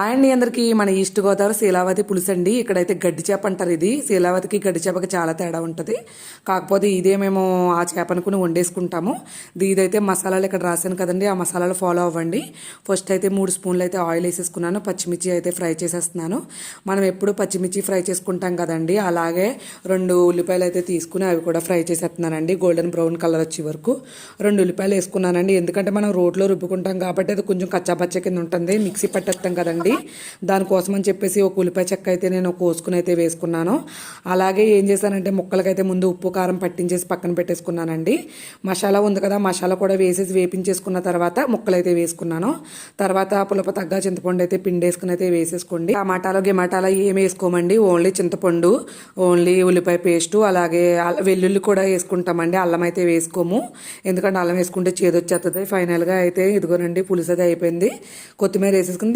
అండి అందరికీ మన ఈస్ట్ గోదావరి శీలావతి పులుసు అండి ఇక్కడైతే గడ్డి చేప అంటారు ఇది. శీలావతికి గడ్డి చేపకి చాలా తేడా ఉంటుంది. కాకపోతే ఇదే మేము ఆ చేప అనుకుని వండేసుకుంటాము ఇదైతే మసాలాలు ఇక్కడ రాశాను కదండి. ఆ మసాలాలు ఫాలో అవ్వండి. ఫస్ట్ అయితే మూడు స్పూన్లు అయితే ఆయిల్ వేసేసుకున్నాను. పచ్చిమిర్చి అయితే ఫ్రై చేసేస్తున్నాను. మనం ఎప్పుడు పచ్చిమిర్చి ఫ్రై చేసుకుంటాం కదండి. అలాగే రెండు ఉల్లిపాయలు అయితే తీసుకుని అవి కూడా ఫ్రై చేసేస్తున్నానండి. గోల్డెన్ బ్రౌన్ కలర్ వచ్చే వరకు రెండు ఉల్లిపాయలు వేసుకున్నానండి. ఎందుకంటే మనం రోడ్లో రుబ్బుకుంటాం కాబట్టి అది కొంచెం కచ్చాపచ్చ కింద ఉంటుంది. మిక్సీ పట్టేస్తాం కదండి. దానికోసం అని చెప్పేసి ఒక ఉల్లిపాయ చెక్క అయితే నేను కోసుకుని అయితే వేసుకున్నాను. అలాగే ఏం చేశానంటే ముక్కలకైతే ముందు ఉప్పు కారం పట్టించేసి పక్కన పెట్టేసుకున్నానండి. మసాలా ఉంది కదా మసాలా కూడా వేసేసి వేపించేసుకున్న తర్వాత ముక్కలు అయితే వేసుకున్నాను. తర్వాత పులప తగ్గ చింతపండు అయితే పిండి వేసుకుని అయితే వేసేసుకోండి. టమాటాలు గిమాటాలు ఏం వేసుకోమండి. ఓన్లీ చింతపండు ఓన్లీ ఉల్లిపాయ పేస్టు అలాగే వెల్లుల్లి కూడా వేసుకుంటామండి. అల్లం అయితే వేసుకోము. ఎందుకంటే అల్లం వేసుకుంటే చేదొచ్చేస్తుంది ఫైనల్గా అయితే ఇదిగోనండి పులుసు అది అయిపోయింది. కొత్తిమీర వేసేసుకుని